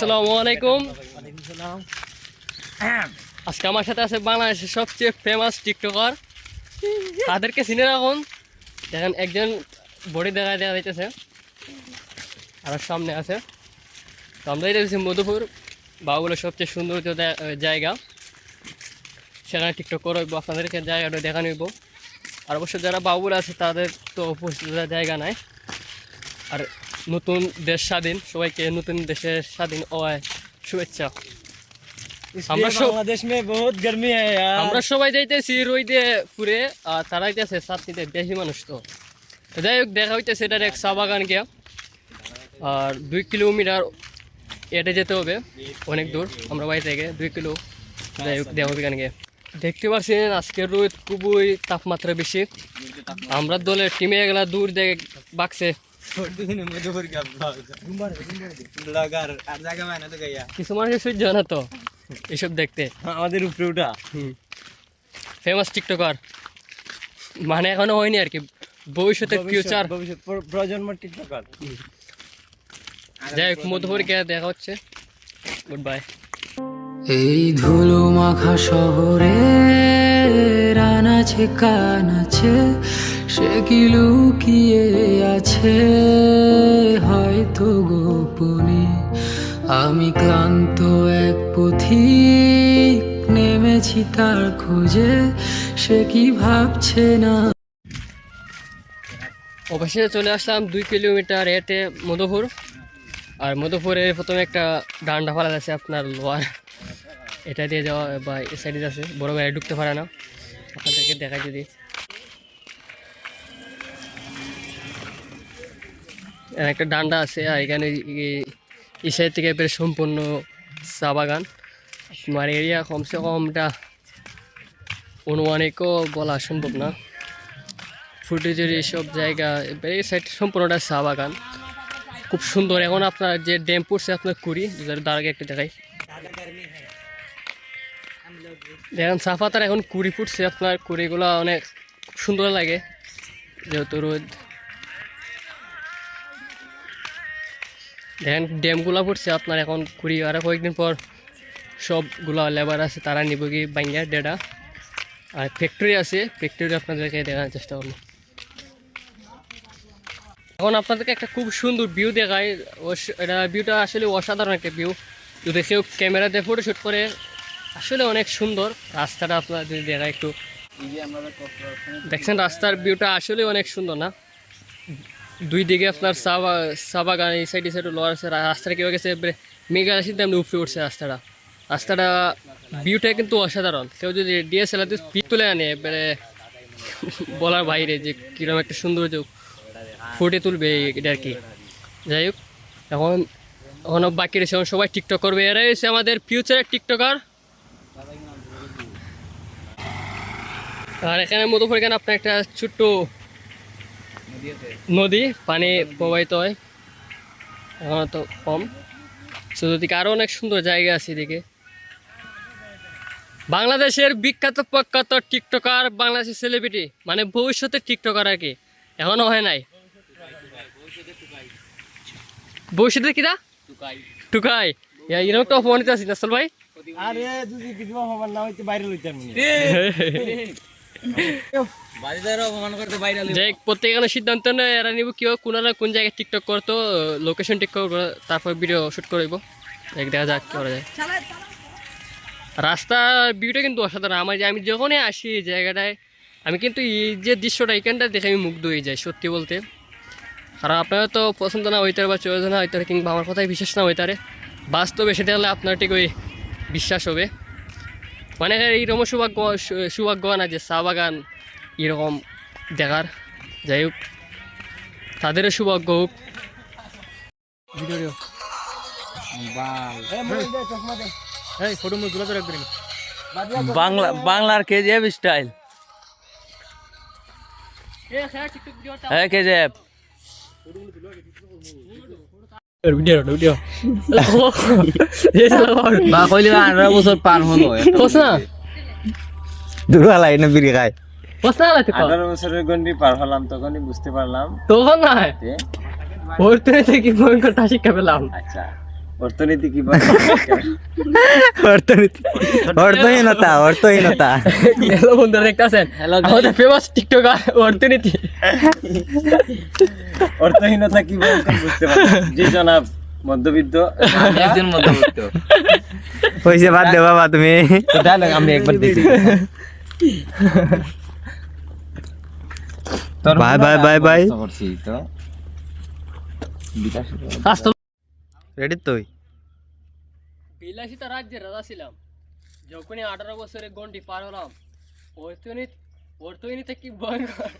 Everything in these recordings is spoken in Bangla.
আসসালামু আলাইকুম। আজকে আমার সাথে আছে বাংলাদেশের সবচেয়ে ফেমাস টিকটকার তাদেরকে চিনে রাখুন। দেখেন একজন বডি দেখা দেখা যাইতেছে। আর সামনে আছে। তো আমরা এটা হচ্ছে মধুপুর। বাবুলের সবচেয়ে সুন্দর জায়গা। সেখানে টিকটক করব আপনাদেরকে জায়গাটা দেখা নিব। আর অবশ্য যারা বাবুল আছে তাদের তো উপস্থিত জায়গা নাই। আর নতুন দেশ স্বাধীন সবাইকে নতুন দেশের স্বাধীন শুভেচ্ছা। আমরা সবাই যাইতেছি রইদে পুরে আর তারা যাইতেছে সাত বেশি মানুষ তো। যাই হোক দেখা হইতেছে এটার এক চা বাগান গিয়া। আর দুই কিলোমিটার এটে যেতে হবে অনেক দূর আমরা বাড়ি থেকে দুই কিলো। যাই হোক দেখা হবে গিয়ে। দেখতে পাচ্ছেন আজকের রোদ খুবই তাপমাত্রা বেশি। আমরা দলের টিমে এগুলা দূর দেখে বাকছে কিছু মানুষের তো এসব দেখতে। আমাদের উপরে ফেমাস মানে এখনও হয়নি আর কি। ভবিষ্যতে ফিউচার ভবিষ্যৎ প্রজন্ম টিকটকার যাই হোক মধুপুরকে দেখা হচ্ছে। গুড বাই এই ধুলো মাখা শহরে রানাছে কানাছে সে কি লুকিয়ে আছে? হয়তো গোপনে। আমি ক্লান্ত এক পথিক, নেমেছি তার খোঁজে। সে কি ভাবছে না? অবশেষে চলে আসলাম দুই কিলোমিটার এতে মধুপুর। আর মধুপুরে প্রথমে একটা ডান্ডা ফেলা আছে আপনার লোয়ার এটা দিয়ে যাওয়া বা এই সাইডে আছে বড় গাড়ি ঢুকতে পারে না। আপনাদেরকে দেখাই যদি। একটা ডান্ডা আছে, আর এখানে এই থেকে বেশ সম্পূর্ণ চা বাগান। আমার এরিয়া কমসে কম কমটা অনুমানিকও বলা সম্ভব না। ফুটেজের এইসব জায়গা এই সাইড সম্পূর্ণটা চা বাগান। খুব সুন্দর। এখন আপনার যে ড্যাম পড়ছে, আপনার কুড়ি তার আগে একটু দেখাই। দেখেন, চা পাতার এখন কুড়ি ফুটছে, আপনার কুড়িগুলো অনেক সুন্দর লাগে। যেহেতু রোদ। দেখেন, ড্যামগুলো পড়ছে আপনার এখন কুড়ি, আর কয়েকদিন পর সবগুলা লেবার আছে, তারা নিব কি বাইঙ্গা ডেটা আর ফ্যাক্টরি আছে ফ্যাক্টরি আপনাদেরকে দেখানোর চেষ্টা করব। এখন আপনাদেরকে একটা খুব সুন্দর ভিউ দেখায় এটা ভিউটা আসলে অসাধারণ একটা ভিউ যদি কেউ ক্যামেরাতে ফটোশ্যুট করে, আসলে অনেক সুন্দর। রাস্তাটা আপনার যদি দেখা একটু। দেখছেন, রাস্তার ভিউটা আসলে অনেক সুন্দর না? দুই দিকে আপনার চা বা- চা বাগান এই সাইড সাইড লোয়ার আছে রাস্তাটা কেউ গেছে? মেঘা আসি তেমনি উপরে উঠছে রাস্তাটা। রাস্তাটা ভিউটা কিন্তু অসাধারণ। কেউ যদি ডিএসএলআর পিক তুলে আনে, এবারে বলার বাইরে যে কীরকম একটা সুন্দর সৌন্দর্য ফুটে তুলবে এটা আর কি। যাই হোক, এখন এখনও বাকি রয়েছে, এখন সবাই টিকটক করবে। এরাই হচ্ছে আমাদের ফিউচারের টিকটকার আর এখানে মধুপুর কেন আপনার একটা ছোট্ট নদী পানি প্রবাহিত হয়। এখন তো কম। চতুর্দিকে আরও অনেক সুন্দর জায়গা আছে এদিকে। বাংলাদেশের বিখ্যাত প্রখ্যাত টিকটকার বাংলাদেশের সেলিব্রিটি মানে ভবিষ্যতে টিকটকার আর কি। এখনও হয় নাই। ভবিষ্যতে কিরা? টুকাই। এরকম একটা অপমানিত আছি নাসল ভাই? আরে যদি কিছু অপমান না হইতে বাইরে লইতাম। সিদ্ধান্ত এরা নিব কোন জায়গায় টিকটক করতো লোকেশন তারপর ভিডিও করব যাক করা যায়। কিন্তু অসাধারণ। আমার আমি যখনই আসি জায়গাটায়, আমি কিন্তু এই যে দৃশ্যটা, এখানটা দেখে আমি মুগ্ধ হয়ে যাই, সত্যি বলতে। কারণ আপনার তো পছন্দ না হইতে পারে বা চলে না কিংবা আমার কথায় বিশ্বাস না হইতে পারে, বাস্তবে সেটা হলে আপনার ঠিক ওই বিশ্বাস হবে। মানে এইরকম সৌভাগ্য সৌভাগ্য না যে চা বাগান এরকম দেখার। যাই হোক তাদেরও সৌভাগ্য হোক। এই ফটো মুখগুলো তো রাখবেন বাংলা বাংলার কেজিএফ স্টাইল। হ্যাঁ কেজিএফ। ভিডিও ভিডিও বা কইলে আঠারো বছর পার হলো কোস না দুর্গা লাইনে বিড়ি খায় কোস না কো আঠারো বছরের গন্ডি পার হলাম তখনই বুঝতে পারলাম তখন না ওর থেকে কি ভয়ঙ্কর তা শিক্ষা পেলাম আচ্ছা অর্থনীতি কি অর্থনীতি। অর্থহীনতা অর্থহীনতা। হ্যালো বন্ধুরা দেখতে আছেন? আমাদের ফেমাস টিকটকার অর্থনীতি। অর্থহীনতা কি বুঝতে পারি জি জনাব মধ্যবিত্ত। একজন মধ্যবিত্ত। হয়েছে বাদ দে বাবা তুমি। ডায়লগ আমি একবার দেখি। Bye bye bye bye Bikash. Ready তুই? বিলাসিতা রাজ্যের রাজা ছিলাম যখনই আঠারো বছরে গন্ডি পার হলাম অর্থনীতি অর্থনীতি কি ভয়ঙ্কর?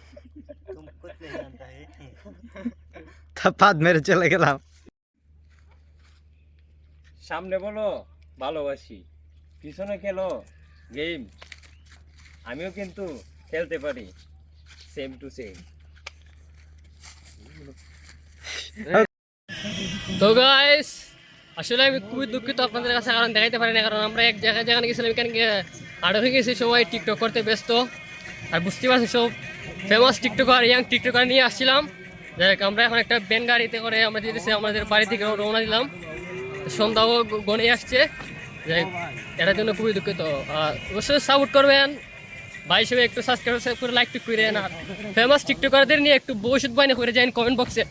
পাত মেরে চলে গেলাম। সামনে বলো ভালোবাসি। পিছনে খেলো গেম আমিও কিন্তু খেলতে পারি। সেম টু সেম তো গাইস আসলে আমি খুবই দুঃখিত আপনাদের কাছে, কারণ দেখাইতে পারি না কারণ আমরা এক জায়গায়, যেখানে গেছিলাম, এখানে আড়ো হয়ে গেছি সবাই টিকটক করতে ব্যস্ত। আর বুঝতে পারছি সব ফেমাস টিকটকার ইয়াং টিকটকার নিয়ে আসছিলাম। যাই আমরা এখন একটা ব্যান গাড়িতে করে আমরা যেতেছি, আমাদের বাড়ি থেকে রওনা দিলাম। সন্ধ্যাও গনে আসছে। যাই এটার জন্য খুবই দুঃখিত। আর অবশ্যই সাপোর্ট করবেন। ভাই হিসেবে একটু সাবস্ক্রাইব করে লাইক টুক করে আর ফেমাস টিকটকারদের নিয়ে একটু ভবিষ্যৎ বাণী করে যান কমেন্ট বক্সে